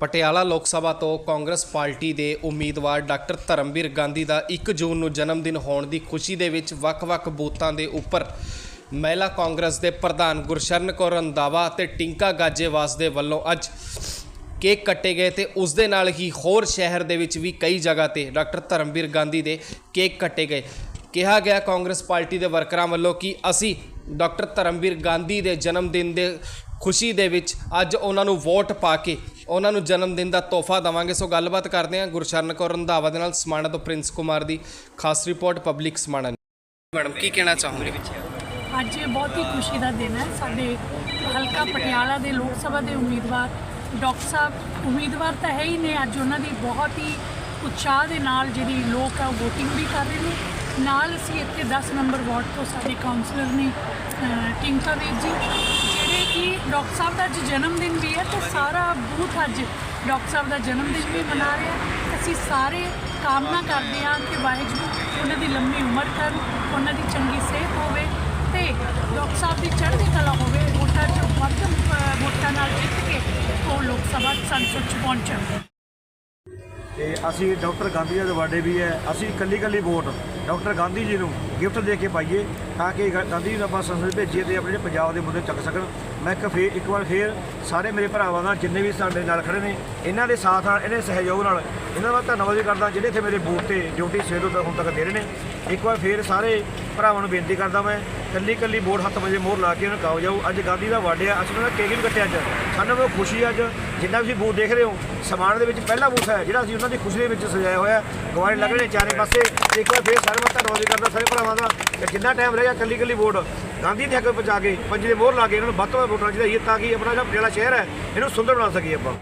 ਪਟਿਆਲਾ ਲੋਕ ਸਭਾ ਤੋਂ ਕਾਂਗਰਸ ਪਾਰਟੀ ਦੇ ਉਮੀਦਵਾਰ ਡਾਕਟਰ ਧਰਮਵੀਰ ਗਾਂਧੀ ਦਾ 1 ਜੂਨ ਨੂੰ ਜਨਮ ਦਿਨ ਹੋਣ ਦੀ ਖੁਸ਼ੀ ਦੇ ਵਿੱਚ ਵੱਖ-ਵੱਖ ਬੂਥਾਂ ਦੇ ਉੱਪਰ ਮਹਿਲਾ ਕਾਂਗਰਸ ਦੇ ਪ੍ਰਧਾਨ ਗੁਰਸ਼ਰਨ ਕੌਰ ਰੰਧਾਵਾ ਅਤੇ ਟਿੰਕਾ ਗਾਜੇਵਾਸ ਦੇ ਵੱਲੋਂ ਅੱਜ ਕੇਕ ਕੱਟੇ ਗਏ ਤੇ ਉਸ ਦੇ ਨਾਲ ਹੀ ਹੋਰ ਸ਼ਹਿਰ ਦੇ ਵਿੱਚ ਵੀ ਕਈ ਜਗ੍ਹਾ ਤੇ ਡਾਕਟਰ ਧਰਮਵੀਰ ਗਾਂਧੀ ਦੇ ਕੇਕ ਕੱਟੇ ਗਏ। ਕਿਹਾ ਗਿਆ ਕਾਂਗਰਸ ਪਾਰਟੀ ਦੇ ਵਰਕਰਾਂ ਵੱਲੋਂ ਕਿ ਅਸੀਂ ਡਾਕਟਰ ਧਰਮਵੀਰ ਗਾਂਧੀ ਦੇ ਜਨਮ ਦਿਨ ਦੇ ਖੁਸ਼ੀ ਦੇ ਵਿੱਚ ਅੱਜ ਉਹਨਾਂ ਨੂੰ ਵੋਟ ਪਾ ਕੇ ਉਹਨਾਂ ਨੂੰ ਜਨਮ ਦਿਨ ਦਾ ਤੋਹਫਾ ਦਵਾਂਗੇ। ਸੋ ਗੱਲਬਾਤ ਕਰਦੇ ਹਾਂ ਗੁਰਸ਼ਰਨ ਕੌਰ ਰੰਧਾਵਾ ਦੇ ਨਾਲ ਸਮਾਣਾ ਤੋਂ ਪ੍ਰਿੰਸ ਕੁਮਾਰ ਦੀ ਖਾਸ ਰਿਪੋਰਟ ਪਬਲਿਕ ਸਮਾਣਾ ਮੈਡਮ ਕੀ ਕਹਿਣਾ ਚਾਹੋਗੇ? ਅੱਜ ਇਹ ਬਹੁਤ ਹੀ ਖੁਸ਼ੀ ਦਾ ਦਿਨ ਹੈ। ਸਾਡੇ ਹਲਕਾ ਪਟਿਆਲਾ ਦੇ ਲੋਕ ਸਭਾ ਦੇ ਉਮੀਦਵਾਰ ਡਾਕਟਰ ਸਾਹਿਬ ਉਮੀਦਵਾਰ ਤਾਂ ਹੈ ਹੀ ਨੇ। ਅੱਜ ਉਹਨਾਂ ਦੀ ਬਹੁਤ ਹੀ ਉਤਸ਼ਾਹ ਦੇ ਨਾਲ ਜਿਹੜੀ ਲੋਕ ਆ ਵੋਟਿੰਗ ਵੀ ਕਰ ਰਹੇ ਨੇ। ਨਾਲ ਅਸੀਂ ਇੱਥੇ 10 ਨੰਬਰ ਵਾਰਡ ਤੋਂ ਸਾਡੇ ਕਾਉਂਸਲਰ ਨੇ ਅਹ, ਟਿੰਕਾ ਵੀਰ ਜੀ ਕਿ ਡਾਕਟਰ ਸਾਹਿਬ ਦਾ ਅੱਜ ਜਨਮ ਦਿਨ ਵੀ ਹੈ ਤੇ ਸਾਰਾ ਬੂਥ ਅੱਜ ਡਾਕਟਰ ਸਾਹਿਬ ਦਾ ਜਨਮ ਦਿਨ ਵੀ ਮਨਾ ਰਿਹਾ ਅਸੀਂ ਸਾਰੇ ਕਾਮਨਾ ਕਰਦੇ ਹਾਂ ਕਿ ਵਾਹਿਗੁਰੂ ਉਹਨਾਂ ਦੀ ਲੰਮੀ ਉਮਰ ਕਰਨ ਉਹਨਾਂ ਦੀ ਚੰਗੀ ਸਿਹਤ ਹੋਵੇ ਤੇ ਡਾਕਟਰ ਸਾਹਿਬ ਦੀ ਚੜ੍ਹਦੀ ਕਲਾ ਹੋਵੇ ਵੋਟਾਂ 'ਚ ਵੱਧ ਅ, ਵੋਟਾਂ ਨਾਲ ਜਿੱਤ ਕੇ ਉਹ ਲੋਕ ਸਭਾ ਸੰਸਦ 'ਚ ਪਹੁੰਚਣ। ਤੇ ਅਸੀਂ ਡਾਕਟਰ ਗਾਂਧੀ ਜੀ ਦੇ ਬਰਥਡੇ ਵੀ ਹੈ। ਅਸੀਂ ਇਕੱਲੀ ਇਕੱਲੀ ਵੋਟ ਡਾਕਟਰ ਗਾਂਧੀ ਜੀ ਨੂੰ ਗਿਫਟ ਦੇ ਕੇ ਪਾਈਏ ਤਾਂ ਕਿ ਗਾ- ਗਾਂਧੀ ਜੀ ਨੂੰ ਆਪਾਂ ਸੰਸਦ ਭੇਜੀਏ ਤੇ ਆਪਣੇ ਪੰਜਾਬ ਦੇ ਮੁੱਦੇ ਚੱਕ ਸਕਣ। ਮੈਂ ਇੱਕ ਫੇਰ, ਇੱਕ ਵਾਰ ਫੇਰ ਸਾਰੇ ਮੇਰੇ ਭਰਾਵਾਂ ਨਾਲ ਜਿੰਨੇ ਵੀ ਸਾਡੇ ਨਾਲ ਖੜੇ ਨੇ, ਇਹਨਾਂ ਦੇ ਸਾਥ ਨਾਲ, ਇਹਨਾਂ ਦੇ ਸਹਿਯੋਗ ਨਾਲ ਇਹਨਾਂ ਦਾ ਧੰਨਵਾਦ ਵੀ ਕਰਦਾ ਜਿਹੜੇ ਇੱਥੇ ਮੇਰੇ ਬੂਥ ਤੇ ਡਿਊਟੀ ਸਵੇਰ ਤੋਂ ਹੁਣ ਤੱਕ ਦੇ ਰਹੇ ਨੇ। ਇੱਕ ਵਾਰ ਫੇਰ ਸਾਰੇ ਭਰਾਵਾਂ ਨੂੰ ਬੇਨਤੀ ਕਰਦਾ ਮੈਂ ਕੱਲੀ ਕੱਲੀ ਵੋਟ ਹੱਥ ਵਜੇ ਮੋਹਰ ਲਾ ਕੇ ਉਹਨੂੰ ਕਾਉ ਜਾਓ ਅੱਜ ਗਾਂਧੀ ਦਾ ਵਾਰਡ ਆ, ਅਸੀਂ ਉਹਨਾਂ ਦਾ ਕੇਕ ਵੀ ਕੱਟਿਆ ਅੱਜ। ਸਾਨੂੰ ਬਹੁਤ ਖੁਸ਼ੀ ਹੈ ਅੱਜ, ਜਿੰਨਾ ਵੀ ਤੁਸੀਂ ਬੂਥ ਦੇਖ ਰਹੇ ਹੋ, ਸਮਾਨ ਦੇ ਵਿੱਚ ਪਹਿਲਾ ਬੂਥ ਹੈ, ਜਿਹੜਾ ਅਸੀਂ ਉਹਨਾਂ ਦੀ ਖੁਸ਼ੀ ਦੇ ਵਿੱਚ ਸਜਾਇਆ ਹੋਇਆ ਗਵਾਰੇ ਲੱਗ ਰਹੇ ਚਾਰੇ ਪਾਸੇ। ਇੱਕ ਵਾਰ ਫੇਰ ਸਾਰੇ ਮੈਂ ਧੰਨਵਾਦ ਕਰਦਾ, ਸਾਰੇ ਭਰਾਵਾਂ ਦਾ। ਕਿ ਜਿੰਨਾ ਟਾਈਮ ਰਹਿ ਗਿਆ ਕੱਲੀ ਕੱਲੀ ਵੋਟ। ਗਾਂਧੀ ਦੇ ਹੱਕ ਵਿੱਚ ਪਹੁੰਚਾ ਕੇ ਪੰਜ ਦੇ ਮੋਹਰ ਲਾ ਕੇ ਇਹਨਾਂ ਨੂੰ ਵੱਧ ਤੋਂ ਵੱਧ ਵੋਟਾਂ ਚਾਹੀਦਾ ਤਾਂ ਕਿ ਆਪਣਾ ਜਿਹੜਾ ਪਟਿਆਲਾ ਸ਼ਹਿਰ ਹੈ, ਇਹਨੂੰ ਸੁੰਦਰ ਬਣਾ ਸਕੀਏ ਆਪਾਂ।